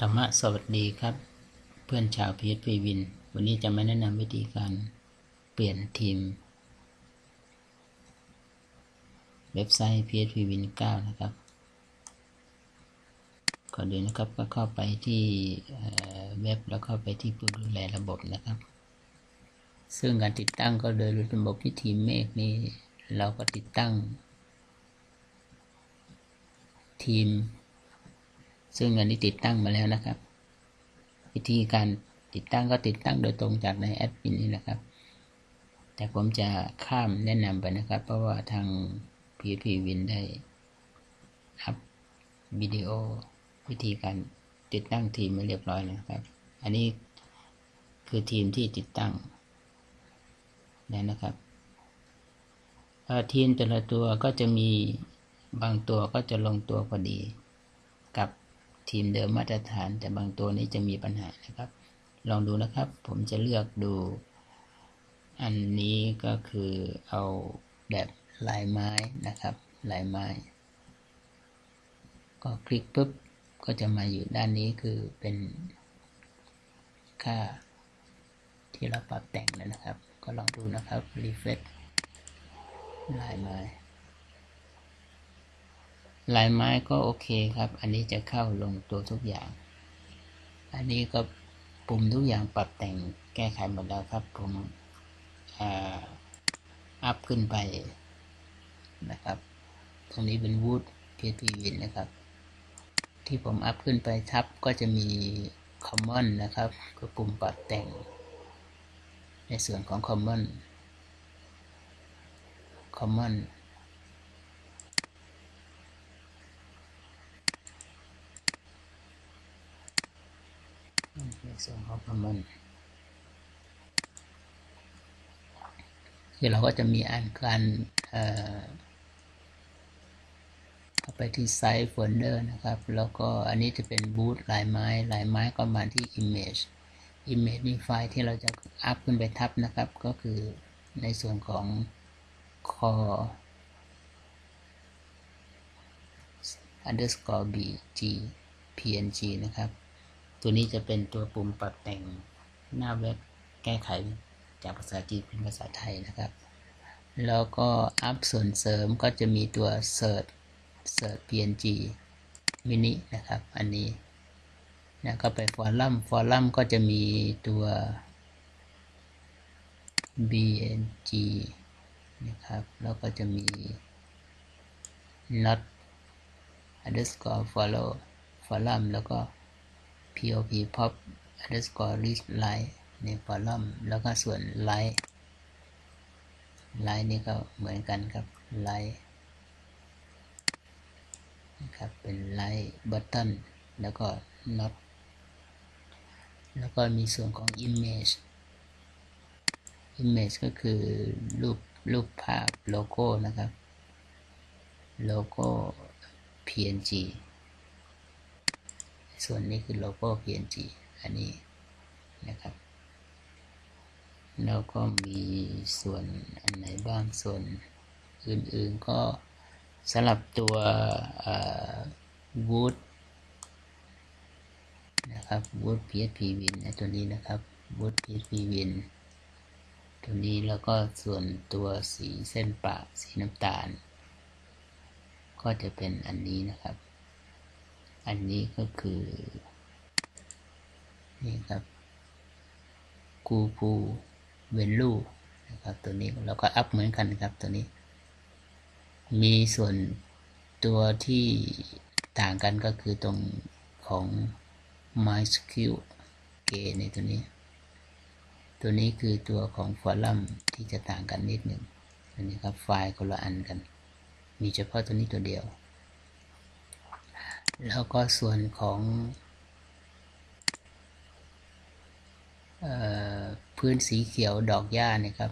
ธรรมะสวัสดีครับ เพื่อนชาวพี p วิน วันนี้จะมาแนะนำวิธีการเปลี่ยนทีม เว็บไซต์ PHP Win 9 นะครับก่อนอื่นนะครับก็เข้าไปที่เว็บแล้วเข้าไปที่ผู้ดูแลระบบนะครับ ซึ่งการติดตั้งก็โดยระบบที่ทีมเมฆนี้เราก็ติดตั้ง ทีม ซึ่งอันนี้ติดตั้งมาแล้วนะครับ วิธีการติดตั้งก็ติดตั้งโดยตรงจากในแอดมินนี่นะครับ แต่ผมจะข้ามแนะนำไปนะครับ เพราะว่าทาง PHP Win ได้อัพวิดีโอวิธีการติดตั้งทีมมาเรียบร้อยนะครับ อันนี้คือทีมที่ติดตั้งแล้วนะครับทีมแต่ละตัวก็จะมีบางตัวก็จะลงตัวพอดี ทีมเดิมมาตรฐาน แต่บางตัวนี้จะมีปัญหานะครับ ลองดูนะครับ ผมจะเลือกดู อันนี้ก็คือเอาแบบลายไม้นะครับ ลายไม้ ก็คลิกปุ๊บก็จะมาอยู่ด้านนี้คือเป็นค่าที่เราปรับแต่งแล้วนะครับ ก็ลองดูนะครับ refresh ลายไม้ ลายไม้ก็โอเคครับ อันนี้จะเข้าลงตัวทุกอย่าง อันนี้ก็ปุ่มทุกอย่างปรับแต่งแก้ไขหมดแล้วครับ ผมอัพขึ้นไปนะครับ ตรงนี้เป็น Wood PHP นะครับ ที่ผมอัพขึ้นไปทับก็จะมี Common นะครับคือปุ่มปรับแต่ง ในส่วนของ Common Common ใน ส่วนของ common คือเราก็จะมีอ่านการเข้าไปที่ไซต์โฟลเดอร์นะครับ แล้วก็อันนี้จะเป็นบูตลายไม้ลายไม้ก็มาที่ image image นี่ไฟล์ที่เราจะอัพขึ้นไปทับนะครับ ก็คือในส่วนของ core underscore bg png นะครับ ตัวนี้จะเป็นตัวปุ่มปรับแต่งหน้าเว็บแก้ไขจากภาษาจีนเป็นภาษาไทยนะครับ แล้วก็อัพส่วนเสริมก็จะมีตัว search search png mini นะครับ อันนี้นะก็ไปฟอรัมฟอรัมก็จะมีตัว bng นะครับ แล้วก็จะมี not underscore follow ฟอรัมแล้วก็ pop pop underscore list line ในฟอรัมแล้วก็ส่วนไลท์ไลท์นี่ก็เหมือนกันครับไลท์นะครับเป็นไลท์บัตตันแล้วก็ not แล้วก็มีส่วนของ image image ก็คือรูปรูปภาพโลโก้นะครับ โลโก้ png ส่วนนี้คือโลโก้ PNG อันนี้นะครับ แล้วก็มีส่วนอันไหนบ้างส่วนอื่นๆก็สำหรับตัววูดนะครับวูด PHP Win นะตัวนี้นะครับวูด PHP Win ตัวนี้แล้วก็ส่วนตัวสีเส้นปะสีน้ำตาล ก็จะเป็นอันนี้นะครับ อันนี้ก็คือ นี่ครับกูปูเวนลูนะครับตัวนี้เราก็อัพเหมือนกันครับตัวนี้ มีส่วนตัวที่ต่างกันก็คือตรงของ MySQL เกในตัวนี้ ตัวนี้คือตัวของฟอรัมที่จะต่างกันนิดหนึ่งอันนี้ครับไฟล์คนละอันกัน มีเฉพาะตัวนี้ตัวเดียว แล้วก็ส่วนของพื้นสีเขียวดอกหญ้าเนี่ยครับ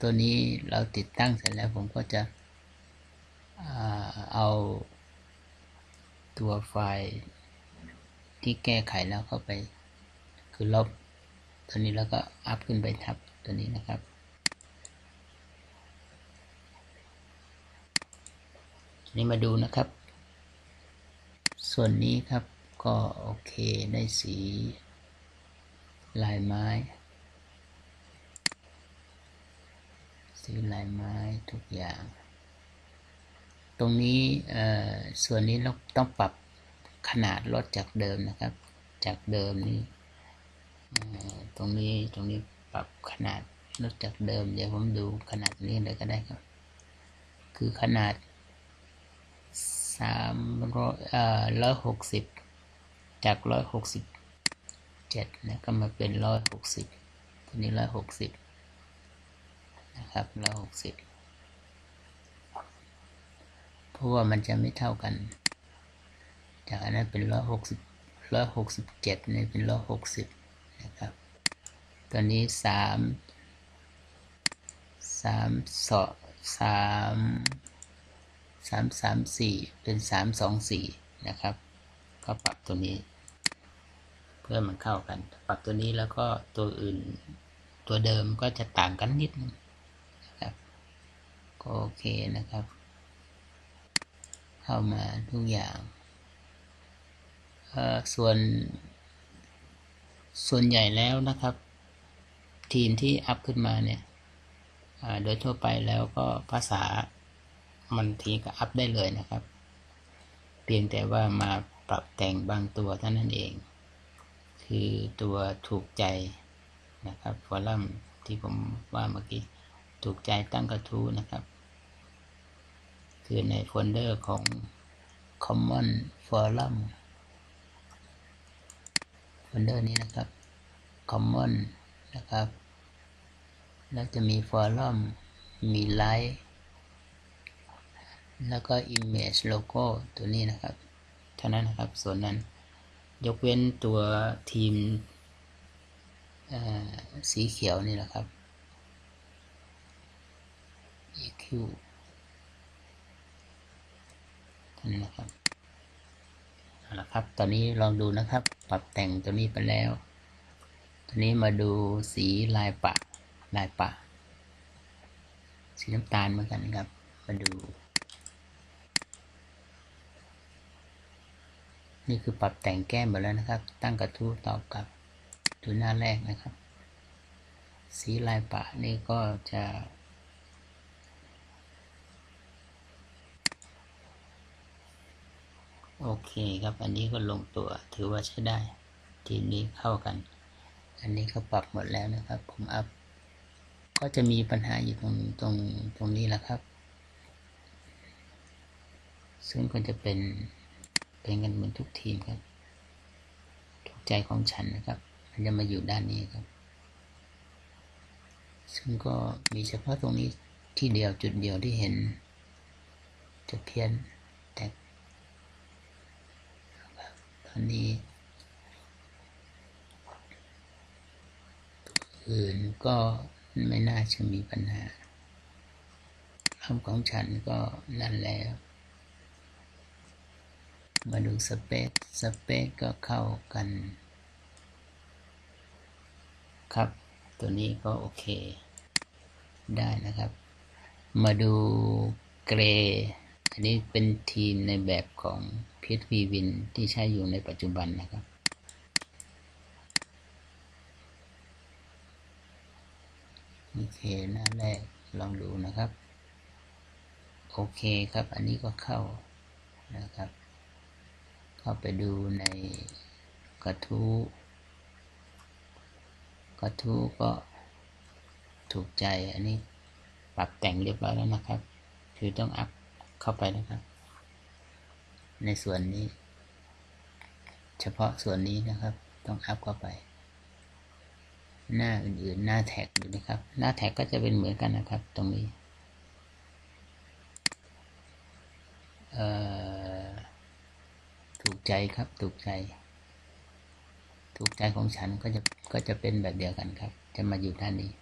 ตัวนี้เราติดตั้งเสร็จแล้วผมก็จะเอาตัวไฟล์ที่แก้ไขแล้วเข้าไป คือลบตัวนี้แล้วก็อัพขึ้นไปทับตัวนี้นะครับ นี่มาดูนะครับ ส่วนนี้ครับก็โอเคได้สี ลายไม้ สีลายไม้ทุกอย่าง ตรงนี้ส่วนนี้เราต้องปรับขนาดลดจากเดิมนะครับ จากเดิมนี่ตรงนี้ตรงนี้ปรับขนาดลดจากเดิม เดี๋ยวผมดูขนาดนี้เลยก็ได้ครับ คือขนาด สามร้อยเอ่อร้อยหกสิบจากร้อยหกสิบเจ็ดนะก็มาเป็นร้อยหกสิบตัวนี้ร้อยหกสิบนะครับร้อยหกสิบเพราะว่ามันจะไม่เท่ากัน จากอันนั้นเป็นร้อยหกสิบร้อยหกสิบเจ็ดนี่เป็นร้อยหกสิบนะครับ ตัวนี้สามสามสอสาม สามสามสี่เป็นสามสองสี่นะครับ ก็ปรับตัวนี้ เพื่อมันเข้ากัน ปรับตัวนี้แล้วก็ตัวอื่นตัวเดิมก็จะต่างกันนิดนึงนะครับก็โอเคนะครับ เข้ามาทุกอย่างส่วนส่วนใหญ่แล้วนะครับ ทีมที่อัพขึ้นมาเนี่ยโดยทั่วไปแล้วก็ภาษา มันทีก็อัพได้เลยนะครับ เพียงแต่ว่ามาปรับแต่งบางตัวเท่านั้นเอง คือตัวถูกใจนะครับฟอรัมที่ผมว่าเมื่อกี้ถูกใจตั้งกระทู้นะครับ คือในโฟลเดอร์ของ Common Forum โฟลเดอร์นี้นะครับ Common นะครับ แล้วจะมีฟอรัมมีไลฟ์ แล้วก็ image logo ตัวนี้นะครับ เท่านั้นนะครับ ส่วนนั้น ยกเว้นตัวทีมสีเขียวนี่แหละครับ EQ ท่านนะครับเอาละครับ ตอนนี้ลองดูนะครับ ปรับแต่งตัวนี้ไปแล้วตอนนี้มาดูสีลายปะ ลายปะ สีน้ำตาลเหมือนกันครับ มาดู นี่คือปรับแต่งแก้มหมดแล้วนะครับ ตั้งกระทู้ต่อกับดูหน้าแรกนะครับ สีลายปะนี่ก็จะ โอเคครับ อันนี้ก็ลงตัวถือว่าใช้ได้ ทีนี้เข้ากัน อันนี้ก็ปรับหมดแล้วนะครับ ผมอัพ ก็จะมีปัญหาอยู่ตรงตรงตรงนี้แหละครับ ซึ่งก็จะเป็น เป็นกันเหมือนทุกทีมครับถูกใจของฉันนะครับ มันจะมาอยู่ด้านนี้ครับ ซึ่งก็มีเฉพาะตรงนี้ที่เดียวจุดเดียวที่เห็น จะเพี้ยนแต่ตอนนี้อื่นก็ไม่น่าจะมีปัญหาคำของฉันก็นั่นแล้ว มาดูสเปซสเปซก็เข้ากัน ครับ ตัวนี้ก็โอเค ได้นะครับ มาดูเกรอันนี้เป็นทีมในแบบของ PHP Win ที่ใช้อยู่ในปัจจุบันนะครับโอเคหน้าแรกลองดูนะครับ โอเคครับ อันนี้ก็เข้านะครับ เข้าไปดูในกระทู้กระทู้ก็ถูกใจอันนี้ปรับแต่งเรียบร้อยแล้วนะครับ คือต้องอัพเข้าไปนะครับ ในส่วนนี้ เฉพาะส่วนนี้นะครับ ต้องอัพเข้าไป หน้าอื่นๆ หน้าแท็กดูนะครับ หน้าแท็กก็จะเป็นเหมือนกันนะครับ ตรงนี้ เอ่อถูก ใจครับ ถูกใจ ถูกใจของฉันก็จะก็จะเป็นแบบเดียวกันครับ จะมาอยู่ด้านนี้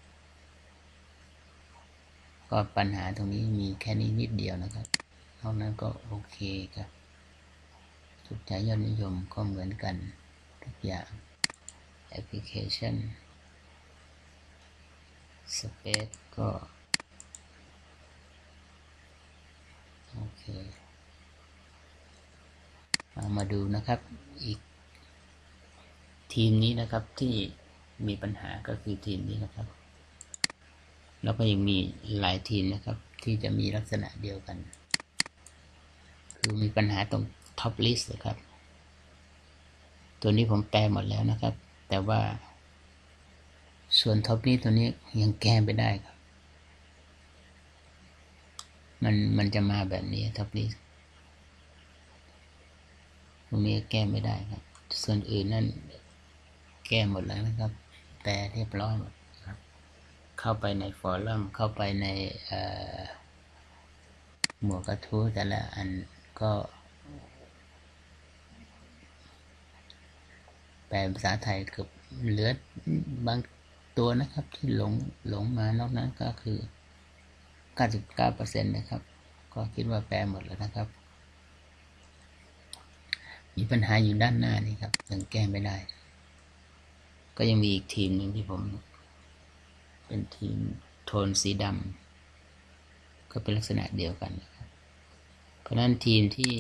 ก็ปัญหาตรงนี้มีแค่นี้นิดเดียวนะครับนอกนั้นก็โอเคครับ ถูกใจยอดนิยมก็เหมือนกันทุกอย่างแอปพลิเคชันสเปซก็ โอเค มาดูนะครับอีกทีมนี้นะครับที่มีปัญหาก็คือทีมนี้นะครับ แล้วก็ยังมีหลายทีมนะครับ ที่จะมีลักษณะเดียวกัน คือมีปัญหาตรงท็อปลิสต์นะครับ ตัวนี้ผมแปลหมดแล้วนะครับ แต่ว่า ส่วนท็อปนี้ตัวนี้ยังแก้ไม่ได้ครับ มันมันจะมาแบบนี้ท็อปลิสต์ ตรงนี้แก้ไม่ได้ครับ ส่วนอื่นนั่นแก้หมดแล้วนะครับ แปลเรียบร้อยหมดครับ เข้าไปในฟอรัมเข้าไปในหมวดกระทู้แต่ละอันก็ แปลภาษาไทยเกือบเหลือบางตัวนะครับที่หลงหลงมานอกนั้นก็คือ 99%นะครับ ก็คิดว่าแปลหมดแล้วนะครับ มีปัญหาอยู่ด้านหน้านี่ครับยังแก้ไม่ได้ ก็ยังมีอีกทีมหนึ่งที่ผม เป็นทีมโทนสีดำก็เป็นลักษณะเดียวกันนะครับเพราะนั้นทีมที่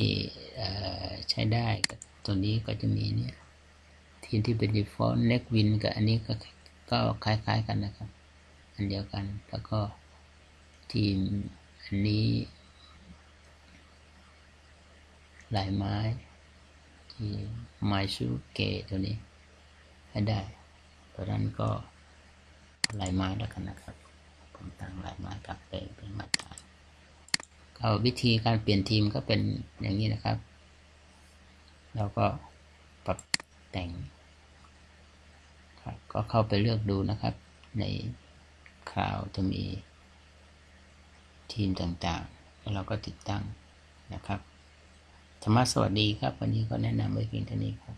ใช้ได้ตัวนี้ก็จะมีเนี่ย ทีมที่เป็น default neck win กับอันนี้ก็ก็คล้ายๆกันนะครับ อันเดียวกันแล้วก็ทีมอันนี้ลายไม้ ที่ไมชูเกตัวนี้ ให้ได้เพราะนั้นก็ลายไม้แล้วกันนะครับ ผมตั้งลายไม้กลับไปเป็นมาตรฐานก็วิธีการเปลี่ยนทีมก็เป็นอย่างนี้นะครับ เราก็ปรับแต่งครับก็เข้าไปเลือกดูนะครับ ในคลาวจะมีทีมต่างๆ แล้วเราก็ติดตั้งนะครับ ธรรมะสวัสดีครับ วันนี้ก็แนะนำไว้เพียงเท่านี้ครับ